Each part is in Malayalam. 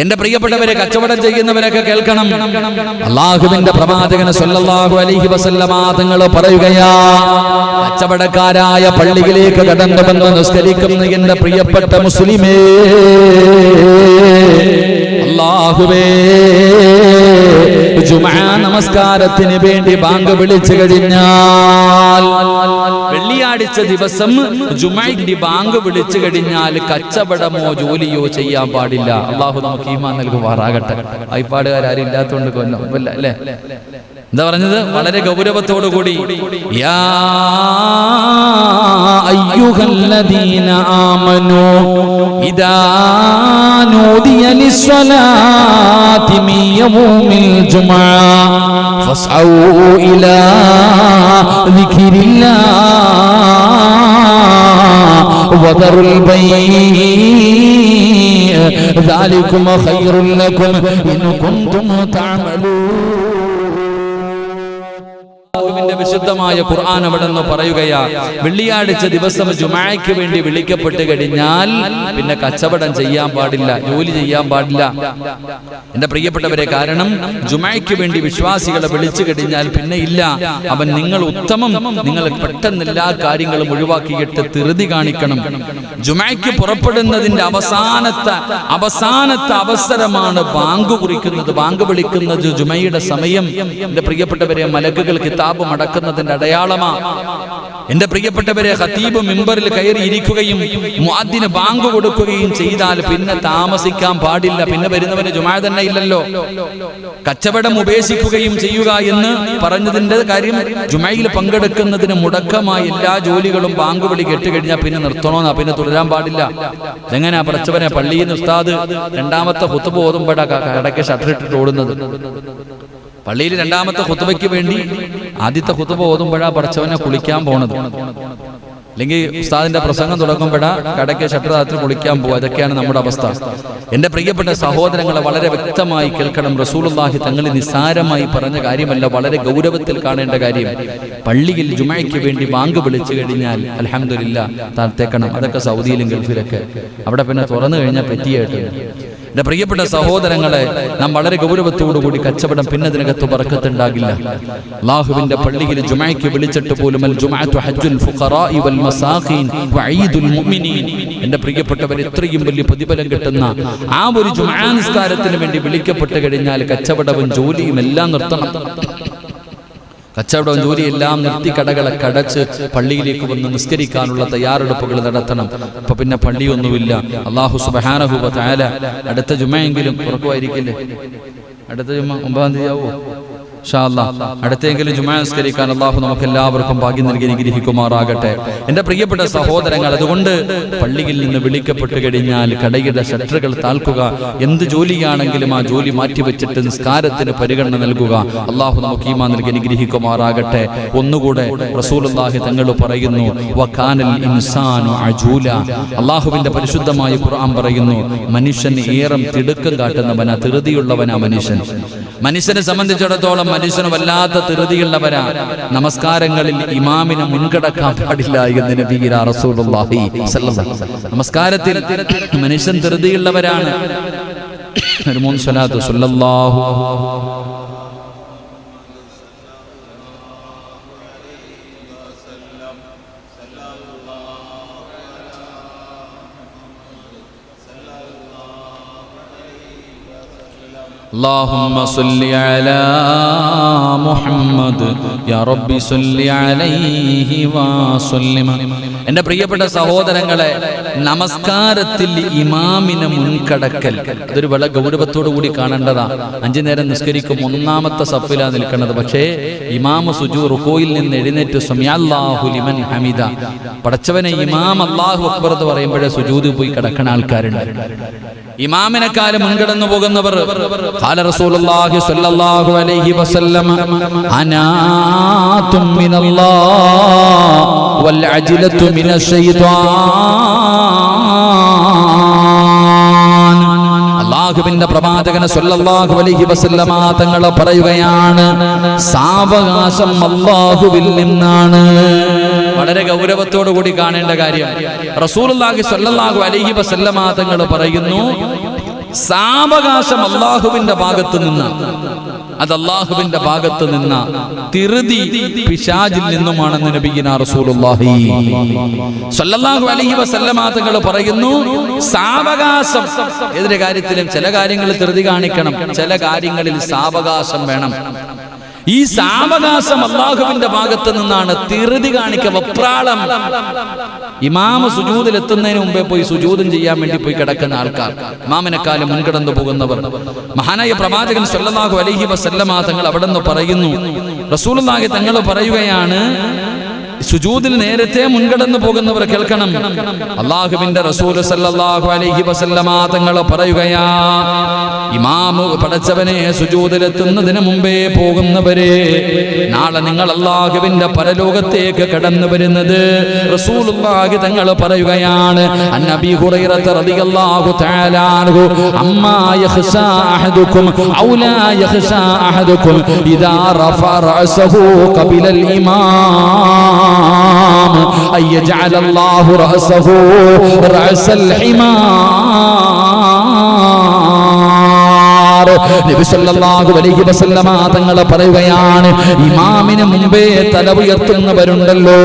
എന്റെ പ്രിയപ്പെട്ടവരെ കച്ചവടം ചെയ്യുന്നവരൊക്കെ കേൾക്കണം. അള്ളാഹുവിന്റെ പ്രവാചകന് സല്ലല്ലാഹു അലൈഹി വസല്ലമ തങ്ങൾ പറയുകയാ കച്ചവടക്കാരായ പള്ളിയിലേക്ക് കടന്നു വന്ന് നിസ്കരിക്കുന്ന എന്റെ പ്രിയപ്പെട്ട മുസ്ലിമേ അള്ളാഹുവേ. ജുമാ നമസ്കാരത്തിന് വേണ്ടി ബാങ്ക് വിളിച്ചു കഴിഞ്ഞാൽ വെള്ളിയാഴ്ച ദിവസം ജുമാന്റെ ബാങ്ക് വിളിച്ചു കഴിഞ്ഞാൽ കച്ചവടമോ ജോലിയോ ചെയ്യാൻ പാടില്ല. അള്ളാഹു നമുക്ക് ഈമാൻ നൽകുമാറാകട്ടെ. അയപ്പാടുകാരും ഇല്ലാത്തതുകൊണ്ട് കൊല്ലം അല്ലേ? എന്താ പറഞ്ഞത് വളരെ ഗൗരവത്തോടു കൂടി യാ അയ്യുഹല്ലദീന ആമനു ഇദാ നൂദിയ ലിസ്സലാത്തി മിൻ യൗമിൽ ജുമുഅ ഫസ്ഔ ഇലാ ദിക്രില്ലാഹ് وذروا البيع ذلكم خير لكم إن كنتم تعملون അള്ളാഹുവിന്റെ വിശുദ്ധമായ ഖുർആൻ അവിടെ നിന്ന് പറയുകയാ വെള്ളിയാഴ്ച ദിവസം ജുമായ്ക്ക് വേണ്ടി വിളിക്കപ്പെട്ട് കഴിഞ്ഞാൽ പിന്നെ കച്ചവടം ചെയ്യാൻ പാടില്ല ജോലി ചെയ്യാൻ പാടില്ല. എന്റെ പ്രിയപ്പെട്ടവരെ കാരണം ജുമായ്ക്ക് വേണ്ടി വിശ്വാസികളെ വിളിച്ചു കഴിഞ്ഞാൽ പിന്നെ ഇല്ല. അവൻ നിങ്ങൾ ഉത്തമം നിങ്ങൾ പെട്ടെന്ന് എല്ലാ കാര്യങ്ങളും ഒഴിവാക്കിയിട്ട് തിരുതി കാണിക്കണം. ജുമായ്ക്ക് പുറപ്പെടുന്നതിന്റെ അവസാനത്തെ അവസാനത്തെ അവസരമാണ് ബാങ്ക് കുറിക്കുന്നത് ബാങ്ക് വിളിക്കുന്നത് ജുമയുടെ സമയം. എന്റെ പ്രിയപ്പെട്ടവരെ മലക്കുകൾ കിതാബ് മടക്കുന്നതിന്റെ അടയാളമാ എന്റെ പ്രിയപ്പെട്ടവരെ ഹത്തീബ് മെമ്പറിൽ കയറി ഇരിക്കുകയും മുഅദ്ദിന് ബാങ്ക് കൊടുക്കുകയും ചെയ്താൽ പിന്നെ താമസിക്കാൻ പാടില്ല. പിന്നെ വരുന്നവന് ജുമാ തന്നെ ഇല്ലല്ലോ. കച്ചവടം ഉപേക്ഷിക്കുകയും ചെയ്യുക എന്ന് പറഞ്ഞതിന്റെ കാര്യം ജുമയിൽ പങ്കെടുക്കുന്നതിന് മുടക്കമായി എല്ലാ ജോലികളും ബാങ്ക് വിളി കെട്ടുകഴിഞ്ഞാൽ പിന്നെ നിർത്തണമെന്നാ പിന്നെ തുടരാൻ പാടില്ല. എങ്ങനെയാ പറച്ചവനെ പള്ളിയിൽ നിന്ന് ഉസ്താദ് രണ്ടാമത്തെ കുത്തുബോധം കടയ്ക്ക് ഷട്ടർ ഇട്ടിട്ട് ഓടുന്നത്? പള്ളിയിൽ രണ്ടാമത്തെ കുത്തുബയ്ക്ക് വേണ്ടി ആദ്യത്തെ കുത്തുബ ഓതുമ്പോഴാ പഠിച്ചവനെ കുളിക്കാൻ പോണത്. അല്ലെങ്കിൽ ഉസ്താദിന്റെ പ്രസംഗം തുടങ്ങുമ്പോഴാ കടയ്ക്ക് ഷട്ടറാത്തിൽ കുളിക്കാൻ പോകുക ഇതൊക്കെയാണ് നമ്മുടെ അവസ്ഥ. എന്റെ പ്രിയപ്പെട്ട സഹോദരങ്ങളെ വളരെ വ്യക്തമായി കേൾക്കണം. റസൂലുള്ളാഹി തങ്ങൾ നിസ്സാരമായി പറഞ്ഞ കാര്യമല്ല വളരെ ഗൗരവത്തിൽ കാണേണ്ട കാര്യം. പള്ളിയിൽ ജുമയ്ക്ക് വേണ്ടി വാങ്ക് വിളിച്ചു കഴിഞ്ഞാൽ അലഹമില്ല താഴ്ത്തേക്കണം. അതൊക്കെ സൗദിയിലും ഗൾഫിലൊക്കെ. അവിടെ പിന്നെ തുറന്നു കഴിഞ്ഞാൽ പറ്റിയായിട്ട് എന്റെ പ്രിയപ്പെട്ട സഹോദരങ്ങളെ നാം വളരെ ഗൗരവത്തോടുകൂടി കച്ചവടം പിന്നതിനകത്ത് പറക്കത്തുണ്ടാകില്ല അള്ളാഹുവിന്റെ പള്ളിയിൽ ജുമയ്ക്ക് വിളിച്ചിട്ട് പോലും എന്റെ പ്രിയപ്പെട്ടവർ ഇത്രയും വലിയ പ്രതിഫലം കിട്ടുന്ന ആ ഒരു ജുമാനുസ്കാരത്തിന് വേണ്ടി വിളിക്കപ്പെട്ട് കഴിഞ്ഞാൽ കച്ചവടവും ജോലിയും എല്ലാം നിർത്തണം. കച്ചവടവും ജോലിയെല്ലാം നിർത്തി കടകളെ കടച്ച് പള്ളിയിലേക്ക് വന്ന് നിസ്കരിക്കാനുള്ള തയ്യാറെടുപ്പുകൾ നടത്തണം. അപ്പൊ പിന്നെ പള്ളിയൊന്നുമില്ല. അള്ളാഹു സുബാനഹുബ അടുത്ത ജുമയെങ്കിലും ഉറക്കുമായിരിക്കില്ലേ? അടുത്ത ജുമ ഒമ്പതാം തീയതി ആവോ? അടുത്തെങ്കിലും ജുമാ നിസ്കരിക്കാൻ അള്ളാഹു നമുക്ക് എല്ലാവർക്കും ഭാഗ്യം നൽകി അനുഗ്രഹിക്കുമാറാകട്ടെ. എന്റെ പ്രിയപ്പെട്ട സഹോദരങ്ങൾ അതുകൊണ്ട് പള്ളിയിൽ നിന്ന് വിളിക്കപ്പെട്ട് കഴിഞ്ഞാൽ കടയുടെ ഷട്ടറുകൾ താൽക്കുക എന്ത് ജോലിയാണെങ്കിലും ആ ജോലി മാറ്റിവെച്ചിട്ട് നിസ്കാരത്തിന് പരിഗണന നൽകുക. അള്ളാഹു നമുക്ക് ഈമാ നൽകി അനുഗ്രഹിക്കുമാറാകട്ടെ. ഒന്നുകൂടെ റസൂലുള്ളാഹി തങ്ങൾ പറയുന്നു ഇൻസാനു അജൂല. അള്ളാഹുവിന്റെ പരിശുദ്ധമായ ഖുർആൻ പറയുന്നു മനുഷ്യൻ ഏറം തിടുക്കം കാട്ടുന്നവനാ ധൃതിയുള്ളവനാ മനുഷ്യൻ. മനുഷ്യനെ സംബന്ധിച്ചിടത്തോളം മനുഷ്യന് വല്ലാത്ത തിരുതിയുള്ളവരാ നമസ്കാരങ്ങളിൽ ഇമാമിനെ മുൻകടക്കാൻ പാടില്ല എന്ന് നബീര റസൂലുള്ളാഹി നമസ്കാരത്തിൽ മനുഷ്യൻ ധൃതിയുള്ളവരാണ് ഒരു മൂന്ന് സ്വലാത്ത്. اللهم صل على محمد يا رب صل عليه وسلم എന്റെ പ്രിയപ്പെട്ട സഹോദരങ്ങളെ നമസ്കാരത്തിൽ ഇമാമിനെ മുൻകടക്കൽ അതൊരു വളരെ ഗൗരവത്തോടു കൂടി കാണേണ്ടതാ അഞ്ചു നേരം നിസ്കരിക്കും ഒന്നാമത്തെ സഫിലാ നിൽക്കുന്നത് പക്ഷേ ഇമാമ സുജു റുക്കോയിൽ നിന്ന് എഴുന്നേറ്റ് സമയാല്ലാഹു ലിമൻ ഹമിദ പടച്ചവനെ ഇമാം അള്ളാഹു അക്ബർ എന്ന് പറയുമ്പോഴേ സുജൂദ് പോയി കിടക്കണ ആൾക്കാരുണ്ട് ഇമാമിനെക്കാലം മുൻകടന്നു പോകുന്നവർ ഖാല റസൂലുള്ളാഹി സ്വല്ലല്ലാഹു അലൈഹി വസല്ലം അനാതും മിനല്ലാഹ് വൽ അജ്ലതു من ശൈത്വാൻ അള്ളാഹുവിന്റെ പ്രവാചകന സ്വല്ലല്ലാഹു അലൈഹി വസല്ലമ തങ്ങൾ പറയുകയാണ് സാവകാശം അള്ളാഹുവിൽ നിന്നാണ്. വളരെ ഗൗരവത്തോടു കൂടി കാണേണ്ട കാര്യം റസൂലുള്ളാഹി സ്വല്ലല്ലാഹു അലൈഹി വസല്ലമ തങ്ങൾ പറയുന്നു സാവകാശം അള്ളാഹുവിന്റെ ഭാഗത്തു നിന്ന് അത് അള്ളാഹുവിന്റെ ഭാഗത്തു നിന്ന തിരുതി പിശാജിൽ നിന്നുമാണെന്ന് നബിഗിന റസൂലുള്ളാഹി അലൈഹി വസല്ലമ തങ്ങൾ പറയുന്നു സാവകാശം. ഏതൊരു കാര്യത്തിലും ചില കാര്യങ്ങളിൽ തിരുതി കാണിക്കണം ചില കാര്യങ്ങളിൽ സാവകാശം വേണം. ഈ സാവകാശം അള്ളാഹുവിന്റെ ഭാഗത്ത് നിന്നാണ് തിരുതി കാണിക്ക വപ്രാളം. ഇമാമ സുജൂദിൽ എത്തുന്നതിന് മുമ്പേ പോയി സുജൂതം ചെയ്യാൻ വേണ്ടി പോയി കിടക്കുന്ന ആൾക്കാർ. ഇമാമിനെക്കാലം മുൻകടന്നു പോകുന്നവർ. മഹാനായ പ്രവാചകൻ സല്ലല്ലാഹു അലൈഹി വസല്ലമ തങ്ങൾ അവിടെ നിന്ന് പറയുന്നു റസൂലുള്ളാഹി തങ്ങൾ പറയുകയാണ് സുജൂദിൽ നേരത്തെ മുൻകടന്നു പോകുന്നവർ കേൾക്കണം. അള്ളാഹുവിന്റെ റസൂൽ സല്ലല്ലാഹു അലൈഹി വസല്ലമ തങ്ങൾ പറയുകയാ ഇമാമ് പടച്ചവനെ സുജൂദിലെത്തുന്നതിന് മുമ്പേ പോകുന്നവരെ നാളെ നിങ്ങൾ അള്ളാഹുവിന്റെ പരലോകത്തേക്ക് കടന്നു വരുന്നത് റസൂലുള്ളാഹി തങ്ങൾ പറയുകയാണ് അന്നബി ഹുറൈറത റളിയല്ലാഹു തആല അൻഹു അമ്മാ യഖ്ഷാ അഹദുക്കും ഔലാ യഖ്ഷാ അഹദുക്കും ഇദാ റഫഅ റഅസഹു ഖബിലൽ ഇമാം. أن يجعل الله رأسه رأس മാറും നബി സല്ലല്ലാഹു അലൈഹി വസല്ലമ തങ്ങൾ പറയുകയാണ് ഇമാമിന് മുമ്പേ തല ഉയർത്തുന്നവരുണ്ടല്ലോ.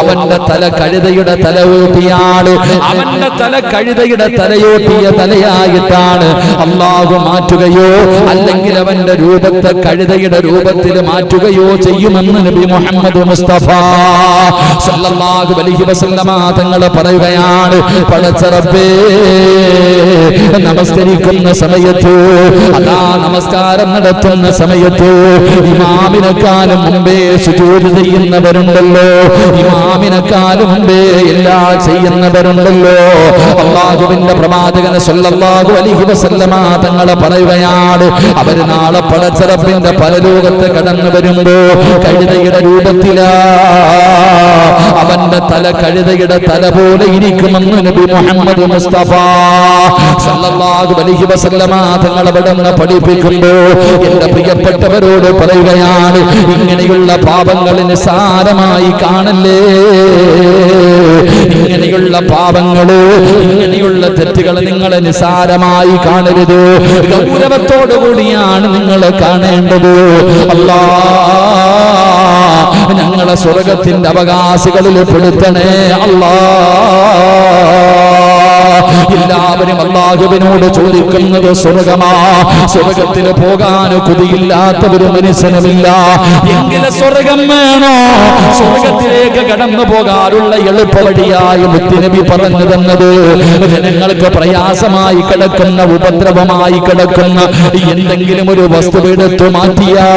അവന്റെ തല കഴുതയുടെ തല ഊട്ടിയാണ് അവന്റെ തല കഴുതയുടെ തലയോട്ടിയ തലയായിട്ടാണ് അള്ളാഹു മാറ്റുകയോ അല്ലെങ്കിൽ അവന്റെ രൂപത്തെ കഴുതയുടെ രൂപത്തിൽ മാറ്റുകയോ ചെയ്യുമെന്ന് നബി മുഹമ്മദ് മുസ്തഫ സല്ലല്ലാഹു അലൈഹി വസല്ലമ തങ്ങളെ പറയുകയാണ്. പടച്ചറപ്പേ നമസ്കരിക്കുന്ന സമയത്ത് അത് നമസ്കാരം നടത്തുന്ന സമയത്ത് ഇമാമിനെക്കാലും മുമ്പേ സുജൂദ് ചെയ്യുന്നവരുണ്ടല്ലോ. ഇമാമിനെക്കാലും മുമ്പേ എല്ലാ ചെയ്യുന്നവരുണ്ടല്ലോ. അള്ളാഹുവിന്റെ പ്രവാചകൻ സല്ലല്ലാഹു അലൈഹി വസല്ലമ തങ്ങളെ പറയുകയാണ് അവർ നാളെ പടച്ചറപ്പിന്റെ പരലോകത്ത് കടന്നു വരുമ്പോ കഴുതയുടെ രൂപത്തിലാ. അവന്റെ തല കഴുതയുടെ തല പോലെ ഇരിക്കുമെന്ന് നബി മുഹമ്മദ് മുസ്തഫ സല്ലല്ലാഹു അലൈഹി വസല്ലമ തങ്ങൾ അവിടെ പഠിപ്പിക്കുമ്പോ എന്റെ പ്രിയപ്പെട്ടവരോട് പറയുകയാണ് ഇങ്ങനെയുള്ള പാപങ്ങളിന് സാരമായി കാണല്ലേ? ഇങ്ങനെയുള്ള പാപങ്ങൾ ഇങ്ങനെയുള്ള തെറ്റുകൾ നിങ്ങൾ നിസാരമായി കാണരുത്. ഗൗരവത്തോടു കൂടിയാണ് നിങ്ങൾ കാണേണ്ടത്. അല്ലാ ഞങ്ങളെ സ്വർഗത്തിന്റെ അവകാശികളിൽ പെടുത്തണേ. അല്ലാ എല്ലാവരും അള്ളാഹുവിനോട് ചോദിക്കുന്നത് സ്വർഗമാ. സ്വർഗത്തിൽ പോകാൻ കുതിയില്ലാത്ത ഒരു മനുഷ്യനുമില്ല. എങ്കിലും സ്വർഗം വേണോ? സ്വർഗത്തിലേക്ക് കടന്നു പോകാനുള്ള എളുപ്പവഴിയായി മുത്തിനബി പറഞ്ഞു തന്നത്. ജനങ്ങൾക്ക് പ്രയാസമായി കിടക്കുന്ന ഉപദ്രവമായി കിടക്കുന്ന എന്തെങ്കിലും ഒരു വസ്തു എടുത്തു മാറ്റിയാ.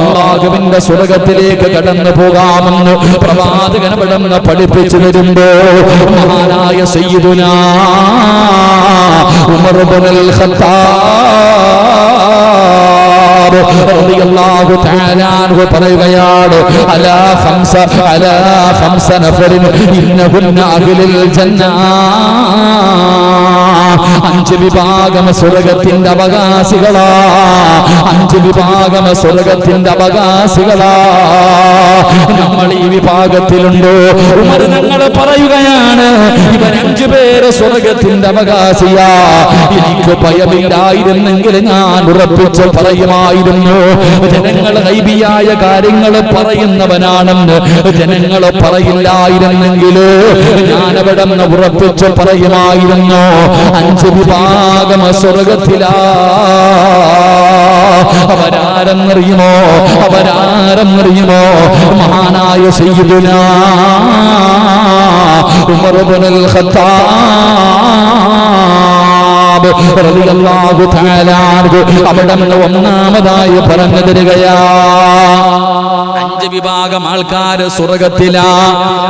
അള്ളാഹുവിന്റെ സ്വർഗത്തിലേക്ക് കടന്നു പോകാമെന്ന് പ്രവാചകൻ ഇവിടെ പഠിപ്പിച്ചു തരുമ്പോ മഹാനായ സയ്യിദുനാ ഉമർ ബിൻ അൽ ഖത്താബ് റളിയല്ലാഹു തആല അൻഹു പറയുകയാണ് അലാ ഖംസ അലാ ഖംസ നഫറിൻ ഇന്നഹുന്ന അഹ്ലുൽ ജന്ന. അഞ്ച് വിഭാഗം സ്വർഗത്തിന്റെ അവകാശികളാ അഞ്ച് വിഭാഗം സ്വർഗത്തിന്റെ അവകാശികളാ. നമ്മൾ ഈ വിഭാഗത്തിലുണ്ടോ. ഉമർ ഞങ്ങൾ പറയുകയാണ് ഇവർ അഞ്ചു പേര് സ്വർഗത്തിന്റെ അവകാശിയാ. എനിക്ക് ഭയമില്ലായിരുന്നെങ്കിൽ ഞാൻ ഉറപ്പിച്ച് പറയുമായിരുന്നു. ജനങ്ങൾ ഹൈബിയായ കാര്യങ്ങൾ പറയുന്നവനാണെന്ന് ജനങ്ങൾ പറയില്ലായിരുന്നെങ്കിലോ? ഉറപ്പിച്ചു നിന്ന് ഉറപ്പിച്ച് പറയുമായിരുന്നു? അഞ്ച് വിഭാഗം സ്വർഗത്തിലാ. അവരാരെന്നറിയുമോ? മഹാനായ സയ്യിദുന ഉമർ ഇബ്നുൽ ഖത്താബ് റളിയല്ലാഹു തആല അവിടെ ഒന്നാമതായി പറഞ്ഞു തരികയാ. അഞ്ച് വിഭാഗം ആൾക്കാർ സ്വർഗത്തിലാ.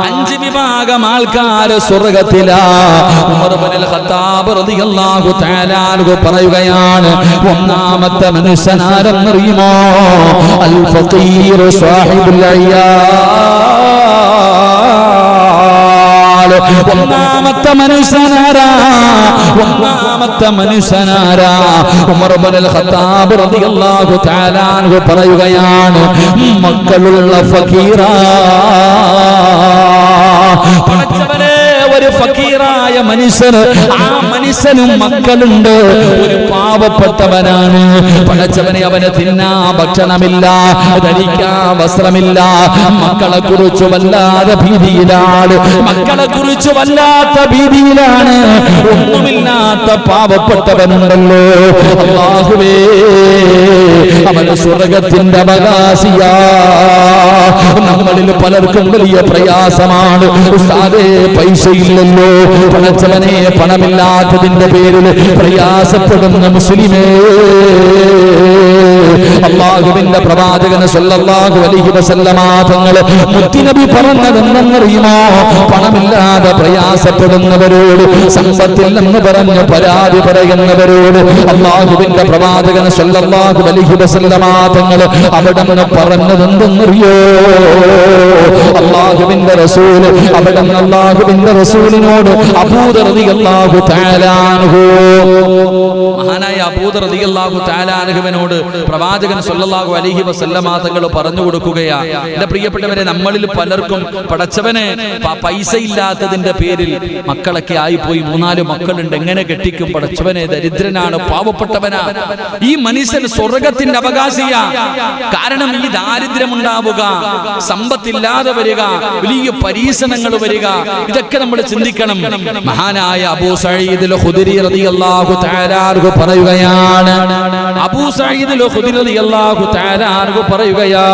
അഞ്ച് വിഭാഗം ആൾക്കാർ സ്വർഗത്തിലാ. ഉമർ ഇബ്നുൽ ഖത്താബ് റളിയല്ലാഹു തആല പറയുകയാണ് ഒന്നാമത്തെ മനുഷ്യൻ മനുഷ്യനാരെന്നറിയുമോ? അൽ ഫഖീർ സാഹിബുൽ അയ്യാൽ ഒന്നാമത്തെ മനുഷ്യനാരാ? ഒന്നാമത്തെ മനുഷ്യനാരാ? ഖത്താബ് റളിയല്ലാഹു തആല പറയുകയാണ് മക്കളുള്ള ഫക്കീറാ പടച്ചവനെ ഒരു ഫക്കീറായ മനുഷ്യന് ആ മനുഷ്യനും മക്കളുണ്ട്. ഒരു പാവപ്പെട്ടവനാണ്. പടച്ചവനെ അവന് തിന്നാ ഭക്ഷണമില്ല ധരിക്കാ വസ്ത്രമില്ല. മക്കളെ കുറിച്ച് വല്ലാതെ ഭീതിയിലാണ്. മക്കളെ കുറിച്ച് വല്ലാത്ത ഭീതിയിലാണ്. ഒന്നുമില്ലാത്ത പാവപ്പെട്ടവനുണ്ടല്ലോ. അള്ളാഹുവേ അവന് സ്വർഗത്തിന്റെ അവകാശിയാ. നമ്മളിൽ പലർക്കും വലിയ പ്രയാസമാണ്. ഉസ്താദേ പൈസയില്ലല്ലോ പണച്ചവനെ പണമില്ലാത്തതിന്റെ പേരിൽ പ്രയാസപ്പെടുന്ന മുസ്ലിമേ. അള്ളാഹുവിന്റെ പ്രവാചകന് സല്ലല്ലാഹു അലൈഹി വസല്ലമ തങ്ങൾ മുത്തിനബി പറഞ്ഞതെന്നറിയുമോ? പണമില്ലാതെ പ്രയാസപ്പെടുന്നവരോട് സമ്പത്തില്ലെന്ന് പറഞ്ഞ് പരാതി പറയുന്നവരോട് അള്ളാഹുവിന്റെ പ്രവാചകന് സല്ലല്ലാഹു അലൈഹി വസല്ലമ തങ്ങൾ അവിടെ നിന്ന് പറഞ്ഞതെന്തെന്നറിയോ? അള്ളാഹുവിന്റെ റസൂൽ അവിടെ നിന്ന് അള്ളാഹുവിന്റെ റസൂലിനോട് അബൂദർ റളിയല്ലാഹു തആല അൻഹു. മഹാനായ അബൂദർ പ്രവാചകൻ സല്ലല്ലാഹു അലൈഹി വസല്ലമ തങ്ങൾ പറഞ്ഞു കൊടുക്കുകയാ. എന്റെ പ്രിയപ്പെട്ടവരെ നമ്മളിൽ പലർക്കും പടച്ചവനെ പൈസ ഇല്ലാത്തതിന്റെ പേരിൽ മക്കളൊക്കെ ആയിപ്പോയി. മൂന്നാൽ മക്കളുണ്ട്. എങ്ങനെ കെട്ടിക്കും? പടച്ചവനെ ദരിദ്രനാണ് പാവപ്പെട്ടവനാ. ഈ മനുഷ്യൻ സ്വർഗത്തിന്റെ അവകാശിയാ. കാരണം ഈ ദാരിദ്ര്യം ഉണ്ടാവുക സമ്പത്തില്ലാതെ വരിക വലിയ പരീക്ഷണങ്ങൾ വരിക ഇതൊക്കെ നമ്മൾ ചിന്തിക്കണം. മഹാനായ അബൂ തആല അൻഹു പറയുകയാണ്. പറയുകയാ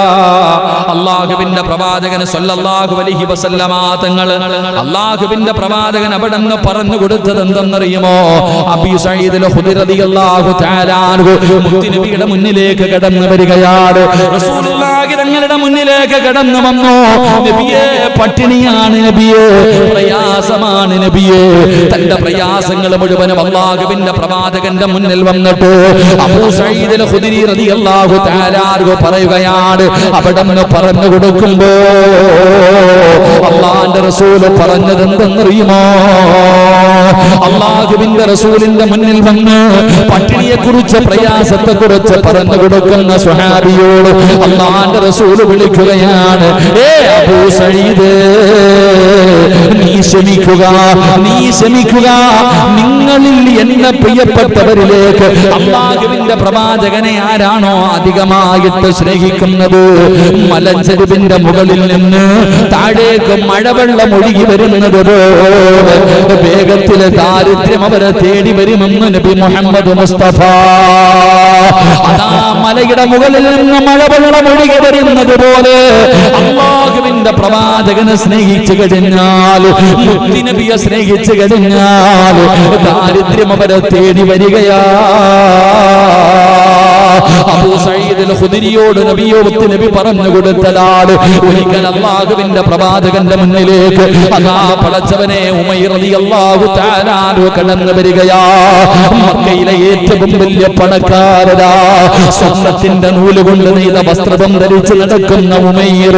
അല്ലാഹുവിന്റെ പ്രവാചകൻ സല്ലല്ലാഹു അലൈഹി വസല്ലമ തങ്ങൾ അല്ലാഹുവിന്റെ പ്രവാചകൻ അവിടെ പറഞ്ഞു കൊടുത്തത് എന്തെന്നറിയുമോ? അബീ ഖുദരി റളിയല്ലാഹു തആല മുത്തുനബിയുടെ മുന്നിലേക്ക് കടന്നു വരികയാണ്. റസൂലുള്ളാഹി തങ്ങളുടെ മുന്നിലേക്ക് കടന്നു വന്നു. നബിയെ പട്ടിണിയാണ് നബിയെ പ്രയാസമാണ് നബിയെ. തന്റെ പ്രയാസങ്ങൾ മുഴുവനും അള്ളാഹുവിന്റെ പ്രവാചകന്റെ മുന്നിൽ വന്നിട്ട്. അബൂ അൽ ഖുദരി റളിയല്ലാഹു തആല പറയുകയാണ് അവിടെ പറഞ്ഞു കൊടുക്കുമ്പോ അള്ളാന്റെ റസൂൽ പറഞ്ഞത് എന്തെന്നറിയുമോ? അള്ളാഹുവിന്റെ റസൂലിന്റെ മുന്നിൽ വന്ന് പട്ടിണിയെ കുറിച്ച് പ്രയാസത്തെ കുറിച്ച് പറഞ്ഞു കൊടുക്കുന്ന സുഹാബിയോട് അള്ളാന്റെ റസൂൽ വിളിക്കുകയാണ് ഏ അബൂ സഈദ് നീ ക്ഷമിക്കുക നീ ക്ഷമിക്കുക. നിങ്ങളിൽ എന്നെ പ്രിയപ്പെട്ടവരിലേക്ക് അള്ളാഹുവിന്റെ പ്രവാചകനെ ആരാണോ അധികമായിട്ട് സ്നേഹിക്കുന്നത്? മലഞ്ചെരുവിന്റെ മുകളിൽ നിന്ന് താഴേക്ക് മഴവെള്ളം ഒഴുകി വരുന്നത് പോലെ വേഗത്തിലെ ദാരിദ്ര്യം അവരെ തേടി വരുമെന്ന് നബി മുഹമ്മദ് മുസ്തഫ. മലയുടെ മുകളിൽ നിന്ന് മഴവെള്ളം ഒഴുകി വരുന്നത് പോലെ അള്ളാഹുവിന്റെ പ്രവാചകനെ സ്നേഹിച്ചു കഴിഞ്ഞാൽ സ്നേഹിച്ചു കഴിഞ്ഞാൽ ദാരിദ്ര്യം അവരെ തേടി വരികയാ. അബൂ സഈദ് അൽ ഖുദരിയോട് നബിയോട് നബി പറഞ്ഞു കൊടുത്തതാണ്. ഒരിക്കൽ അള്ളാഹുവിന്റെ പ്രവാചകന്റെ മുന്നിലേക്ക് അതാ പടച്ചവനെ ഉമൈർ തആല അൻഹു കടന്നു വരികയാ. മക്കയിലെ ഏറ്റവും വലിയ പണക്കാരരാ സ്വർണത്തിന്റെ നൂൽ കൊണ്ട് നെയ്ത വസ്ത്രം ധരിച്ച് നടക്കുന്ന ഉമൈർ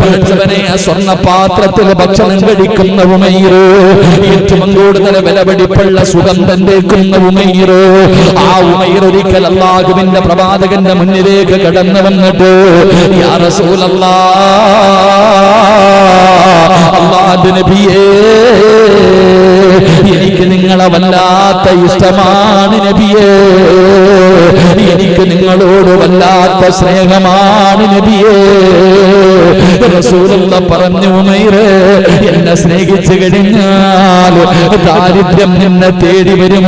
പടച്ചവനെ സ്വർണ പാത്രത്തിൽ ഭക്ഷണം കഴിക്കുന്ന ഉമൈറോ. ഏറ്റവും കൂടുതൽ വിലപിടിപ്പുള്ള സുഗന്ധം തേക്കുന്ന ഉമൈറോ. ആ ഉമൈർ ഒരിക്കൽ അള്ളാഹുവിന്റെ പ്രവാചകന്റെ മുന്നിലേക്ക് കടന്നു വന്നിട്ട് എനിക്ക് നിങ്ങളെ വല്ലാത്ത ഇഷ്ടമാണ് നബിയേ എനിക്ക് നിങ്ങളോട് വല്ലാത്ത സ്നേഹമാണ് നബിയേ. റസൂലുള്ള പറഞ്ഞു ഉമൈറേ എന്നെ സ്നേഹിച്ചു കഴിഞ്ഞാൽ ദാരിദ്ര്യം നിന്നെ തേടി വരും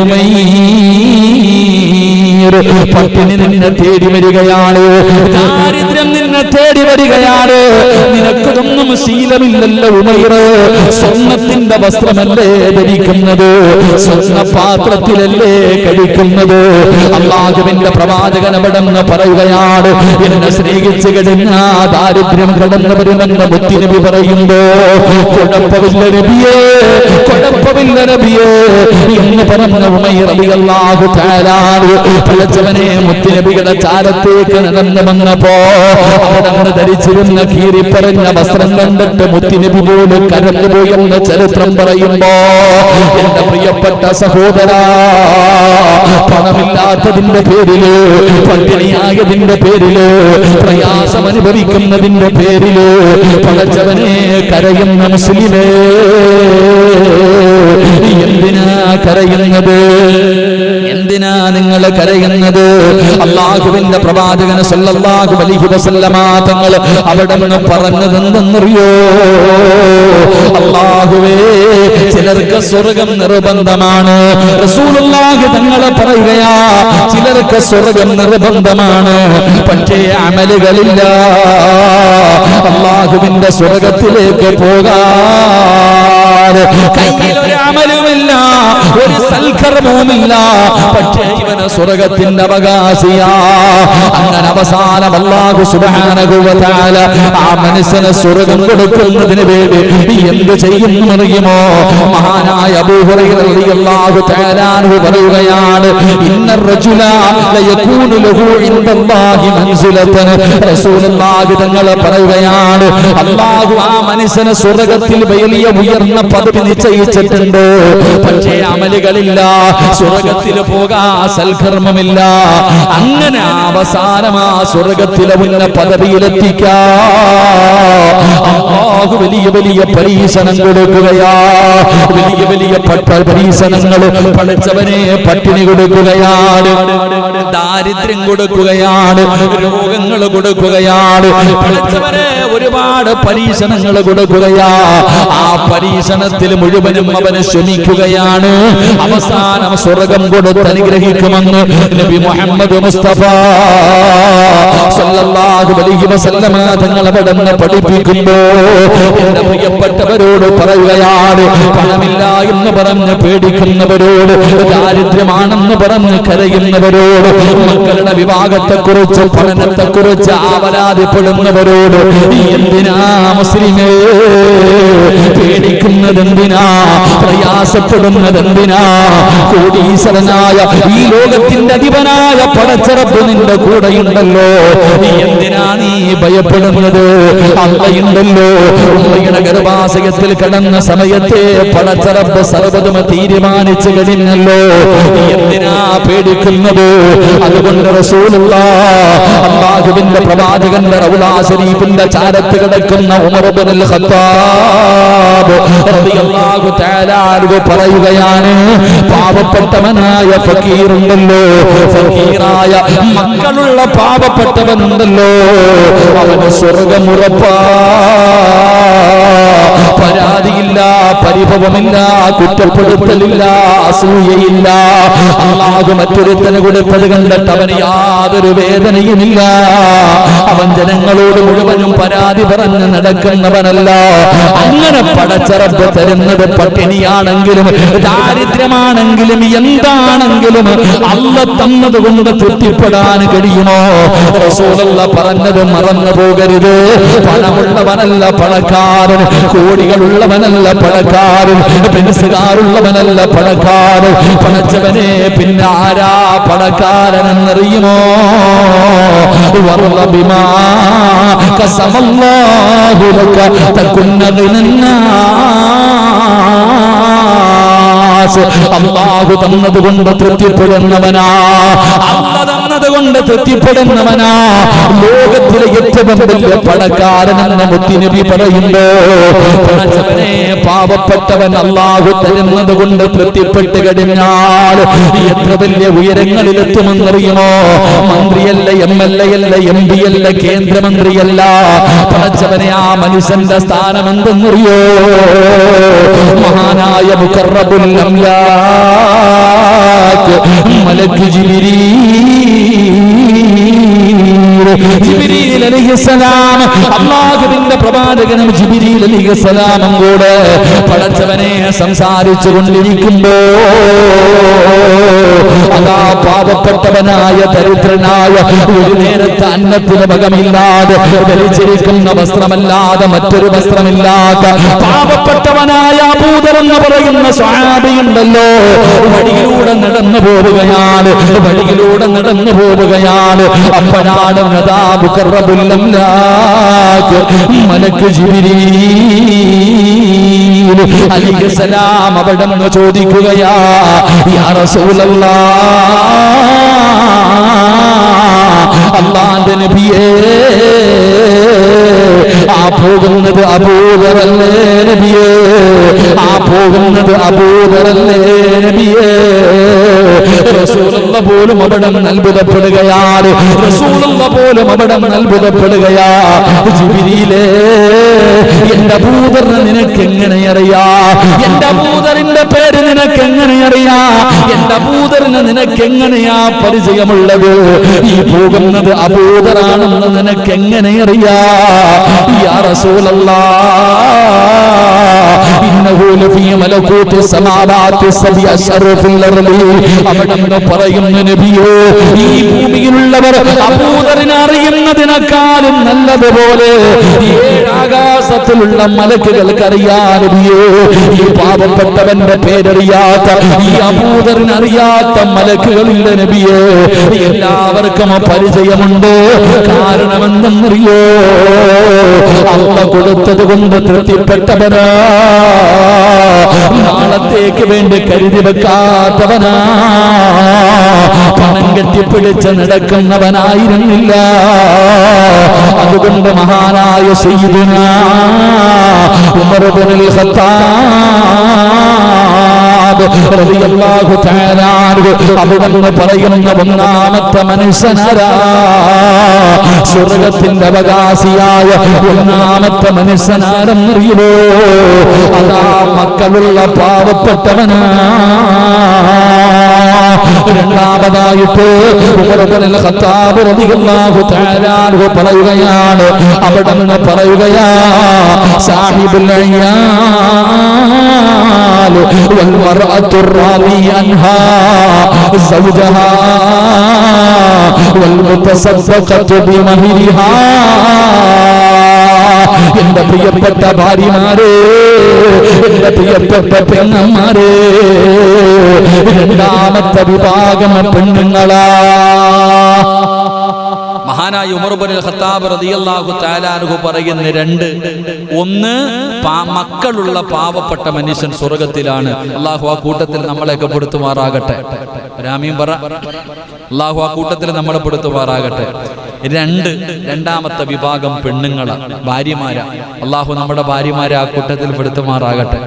ഉമൈർ പട്ടിണി നിന്നെ തേടി വരികയാണ്. ദാരിദ്ര്യം നിന്നെ തേടി വരികയാണ്. നിനക്കൊന്നും ശീലമില്ലല്ലോ ഉമൈറ്. സ്വർണത്തിന്റെ വസ്ത്രമല്ലേ ധരിക്കുന്നത്? സ്വർണ പാത്രത്തിലല്ലേ കഴിക്കുന്നത്? അള്ളാഹുവിന്റെ പ്രവാചകൻ അവിടെ നിന്ന് പറയുകയാണ് എന്നെ സ്നേഹിച്ചു കഴിഞ്ഞ ദാരിദ്ര്യം കടന്നു വരുമെന്ന് മുത്തിനബി പറയുമ്പോ കുഴപ്പമില്ല നബിയേ കുഴപ്പമില്ല നബിയേ എന്ന് പറഞ്ഞ ഉമൈർ അലിയല്ലാഹു താരാണ് പിഴച്ചവനെ മുത്തിനബിയുടെ ചാരത്തേക്ക് നടന്നു വന്നപ്പോ അവിടെ ധരിച്ചിരുന്ന കീറി പറഞ്ഞ വസ്ത്രം കണ്ടിട്ട് മുത്തിനബി പോലും കരഞ്ഞുപോയി എന്ന് ചരിത്രം പറയുമ്പോ എന്റെ പ്രിയപ്പെട്ട സഹോദര പണമില്ലാത്തതിന്റെ പേരിൽ പട്ടിണിയായതിന്റെ പേരിൽ പ്രയാസം അനുഭവിക്കുന്നതിന്റെ പേരിൽ പടച്ചവനെ കരയുന്ന മുസ്ലിമേ എന്തിനാ കരയുന്നത്? എന്തിനാ നിങ്ങൾ കരയുന്നത്? അള്ളാഹുവിന്റെ പ്രവാചകന് സല്ലല്ലാഹു അലൈഹി വസല്ലമ അവിടെ നിന്ന് പറഞ്ഞതെന്തെന്നറിയോ? അള്ളാഹുവേ ചിലർക്ക് സ്വർഗം നിർബന്ധമാണ്. റസൂലുള്ളാഹി പറയുകയാ ചിലർക്ക് സ്വർഗം നിർബന്ധമാണ്. പക്ഷേ അമലുകളില്ല. അള്ളാഹുവിന്റെ സ്വർഗത്തിലേക്ക് പോകാൻ സൽക്കർമ്മവുമില്ല പക്ഷേ സ്വർഗത്തിന്റെ അവകാശിയാ. അങ്ങനെ അവസാനം വ തആല ആ മനുഷ്യന് സ്വർഗം കൊടുക്കുന്നതിന് വേണ്ടി എന്ത് ചെയ്യുന്നു അറിയുമോ? മഹാനായ അബൂ ഹുറൈറ റളിയല്ലാഹു തആല അൻഹു പറയുകയാണ് ഇന്ന തങ്ങൾ പറയുകയാണ് അല്ലാഹു ആ മനുഷ്യനെ സ്വർഗത്തിൽ വലിയ ഉയർന്ന പദവി നിശ്ചയിച്ചിട്ടുണ്ട്. പക്ഷേ അമലുകളില്ല. സ്വർഗത്തിൽ പോകാ സൽക്കർമ്മമില്ല അങ്ങനെ അവസാനം ആ സ്വർഗത്തിലെ ഉന്ന പദവിയിലെത്തിക്കാ. അള്ളാഹു വലിയ വലിയ പരീക്ഷണം കൊടുക്കുകയാ വലിയ വലിയ പരീക്ഷണങ്ങൾ പഠിച്ചവനെ പട്ടിണി കൊടുക്കുകയാണ്. ദാരിദ്ര്യം കൊടുക്കുകയാണ്. രോഗങ്ങൾ കൊടുക്കുകയാണ്. പഠിച്ചവനെ ഒരുപാട് പരീക്ഷണങ്ങൾ കൊടുക്കുകയാ. ആ പരീക്ഷണത്തിൽ മുഴുവനും അവന് ശ്രമിക്കുകയാണ് അവസാനം സ്വർഗം കൊടുത്ത് അനുഗ്രഹിക്കുമെന്ന് നബി മുഹമ്മദ് മുസ്തഫ സല്ലല്ലാഹു അലൈഹി വസല്ലമ തങ്ങൾ അവിടെ നിന്ന് പഠിപ്പിക്കുമ്പോ എന്റെ പ്രിയപ്പെട്ടവരോട് പറയുകയാണ് പണമില്ല എന്ന് പറഞ്ഞ് പേടിക്കുന്നവരോട് ദാരിദ്ര്യമാണെന്ന് പറഞ്ഞ് കരയുന്നവരോട് മക്കളുടെ വിവാഹത്തെക്കുറിച്ച് പഠനത്തെക്കുറിച്ച് ആവലാതിപ്പെടുന്നവരോട് എന്തിനാ മുസ്ലിമേ? പേടിക്കുന്നതെന്തിനാ? പ്രയാസപ്പെടുന്നതെന്തിനാ? കോടീശ്വരനായ ഈ ലോകത്തിന്റെ അധിപനായ പടച്ചിറപ്പ് നിന്റെ കൂടെയുണ്ടല്ലോ. എന്തിനാ നീ ഭയപ്പെടുന്നത്? അമ്മയുണ്ടല്ലോ ഗർഭാശയത്തിൽ കിടന്ന സമയത്തെ പടച്ചറപ്പ് സർവതമ തീരുമാനിച്ചു കഴിഞ്ഞല്ലോ. എന്തിനാ പേടിക്കുന്നത്? അതുകൊണ്ട് റസൂലുള്ള അള്ളാഹുവിന്റെ പ്രവാചകന്റെ റൗലാ ശരീഫിന്റെ ചാരത്ത് കിടക്കുന്ന ഉമർ ഇബ്നുൽ പറയുകയാണ്. പാവപ്പെട്ടവനായ ഫക്കീറുണ്ടല്ലോ. ഫക്കീറായ മക്കളുള്ള പാവപ്പെട്ടവനുണ്ടല്ലോ. അവന് സ്വർഗമുറപ്പാ പരാതിയില്ല പരിഭവമില്ല കുറ്റപ്പെടുത്തലില്ല അസൂയയില്ല. അള്ളാഹു മറ്റൊരുത്തന് കൊടുത്തത് കണ്ടിട്ട് അവന് യാതൊരു വേദനയുമില്ല. അവൻ ജനങ്ങളോട് മുഴുവനും പരാതി പറഞ്ഞ് നടക്കുന്നവനല്ല. അങ്ങനെ പടച്ചറപ്പ് തരുന്നത് പട്ടിണിയാണെങ്കിലും ദാരിദ്ര്യമാണെങ്കിലും എന്താണെങ്കിലും അല്ല തന്നത് കൊണ്ട് തൃപ്തിപ്പെടാൻ കഴിയുമോ? റസൂലുള്ള പറഞ്ഞത് മറന്നു പോകരുത്. പണമുള്ളവനല്ല പണക്കാരൻ. കോടികളുള്ളവനല്ല പണക്കാരൻ പെൻസുകാരുള്ളവനല്ല പണക്കാരൻ. പണച്ചവനെ പിന്നെ ആരാ പണക്കാരൻ എന്നറിയുമോ ബിമാ കസമല്ലാഹു തകുന്ന അള്ളാഹു തന്നത് കൊണ്ട് തൃപ്തിപ്പെടുന്നവനാ. അല്ല തന്നതുകൊണ്ട് തൃപ്തിപ്പെടുന്നവനാ. ലോകത്തിലെ ഏറ്റവും വലിയ പണക്കാരനെന്ന മുത്തിനബി പറയുമ്പോ പണച്ചവനെ പാവപ്പെട്ടവൻ അള്ളാഹു തരുന്നത് കൊണ്ട് തൃപ്തിപ്പെട്ട് കഴിഞ്ഞാൽ എത്ര വലിയ ഉയരങ്ങളിലെത്തുമെന്നറിയുമോ? മന്ത്രിയല്ല എം എൽ എ അല്ല എം പി അല്ല കേന്ദ്രമന്ത്രിയല്ല. പണച്ചവനെ ആ മനുഷ്യന്റെ സ്ഥാനം എന്തെന്നറിയോ മഹാനായ മുഖറബുൽ അംലാക്ക് മലക്ക് അലൈഹിസ്സലാം. അല്ലാഹുവിന്റെ പ്രവാചകനും ജിബ്രീൽ അലൈഹിസ്സലാമും കൂടെ പടച്ചവനെ സംസാരിച്ചു കൊണ്ടിരിക്കുമ്പോ അതാ പാവപ്പെട്ടവനായ ദരിദ്രനായ ഒരു നേരത്തെ അന്നത്തിന് ഭഗമില്ലാതെ ധരിച്ചിരിക്കുന്ന വസ്ത്രമല്ലാതെ മറ്റൊരു വസ്ത്രമില്ലാത്ത പാവപ്പെട്ടവനായ അബൂദർ എന്ന് പറയുന്ന സ്വാമിയുണ്ടല്ലോ വഴിയിലൂടെ നടന്നു പോവുകയാണ്. വഴിയിലൂടെ നടന്നു പോവുകയാണ്. അപ്പനാട് നദാ മുഖറബുല്ലം മലക്ക് അലിസലാം അവിടെ നിന്ന് ചോദിക്കുകയാ അള്ളാന്റെ നബിയേ ആ പോകുന്നത് അബൂബറല്ലേ നബിയേ? ആ പോകുന്നത് അബൂബറല്ലേ നബിയേ? റസൂലുള്ള പോലും അവിടെ അത്ഭുതപ്പെടുകയാണ് റസൂലുള്ള പോലും അവിടെ അത്ഭുതപ്പെടുകയാ ജിബിരിയിലേ എന്റെ ഭൂതറിന് നിനക്ക് എങ്ങനെ അറിയാ? എന്റെ ഭൂതറിന്റെ പേര് നിനക്ക് എങ്ങനെ അറിയാ? എന്റെ ഭൂതറിന് നിനക്ക് എങ്ങനെയാ പരിചയമുള്ളത്? ഈ പോകുന്നത് അബൂതറാണെന്ന് നിനക്ക് എങ്ങനെ അറിയാ? യാ റസൂലല്ലാ ഇന്നഹു ലഫീ മലകൂത്തി സമാവാത്തി സബിയ അശ്റഫിൽ അർളി അവിടെന്ന് പറയുന്ന നബിയോ ഈ ഭൂമിയിലുള്ളവർ അബൂദറിനെ അറിയുന്നതിനേക്കാളും നല്ലതുപോലെ ആകാശത്തിലുള്ള മലക്കുകൾക്ക് അറിയാ നബിയോ. ഈ പാപപ്പെട്ടവന്റെ പേരറിയാത്ത ഈ അബൂദറിന് അറിയാത്ത മലക്കുകളില്ല നബിയോ. എല്ലാവർക്കും പരിചയമുണ്ട്. കാരണമെന്തെന്നറിയോ അമ്മ കൊടുത്തത് കൊണ്ട് തൃപ്തിപ്പെട്ടവനാ. നാളത്തേക്ക് വേണ്ടി കരുതി വെക്കാത്തവനാ. പണം കെട്ടിപ്പിടിച്ച് നടക്കുന്നവനായിരുന്നില്ല. അതുകൊണ്ട് മഹാനായ സയ്യിദുന ഉമർ ഇബ്നുൽ അവിടുന്ന് പറയുന്ന ഒന്നാമത്തെ മനുഷ്യനാരാ? സ്വർഗത്തിന്റെ അവകാശിയായ ഒന്നാമത്തെ മനുഷ്യനാരെന്നറിയുമോ? അതാ മക്കളുള്ള പാവപ്പെട്ടവനാ. രണ്ടാമതായിട്ട് പറയുകയാണ്. അവിടെ നിന്ന് പറയുകയാ സാഹിബുൽ അയ്യാൽ والمرأة الراضي عنها زوجها والمتصدقة بمهرها എന്റെ പ്രിയപ്പെട്ട ഭാര്യമാരെ എന്റെ പ്രിയപ്പെട്ട പെണ്ണന്മാരെ രണ്ടാമത്തെ വിഭാഗം പെണ്ണുങ്ങളാ മഹാനായ ഉമർബുൽ ഖത്താബ് റതിയല്ലാഹു തആല അൻഹു പറയുന്ന രണ്ട്. ഒന്ന് മക്കളുള്ള പാവപ്പെട്ട മനുഷ്യൻ സ്വർഗത്തിലാണ് അള്ളാഹു ആ കൂട്ടത്തിൽ നമ്മളെയൊക്കെ പെടുത്തുമാറാകട്ടെ. രാമീം പറ. അള്ളാഹു ആ കൂട്ടത്തിൽ നമ്മളെ പെടുത്തുമാറാകട്ടെ. രണ്ട് രണ്ടാമത്തെ വിഭാഗം പെണ്ണുങ്ങളാ ഭാര്യമാരാ. അള്ളാഹു നമ്മുടെ ഭാര്യമാരെ ആ കൂട്ടത്തിൽ പെടുത്തുമാറാകട്ടെ.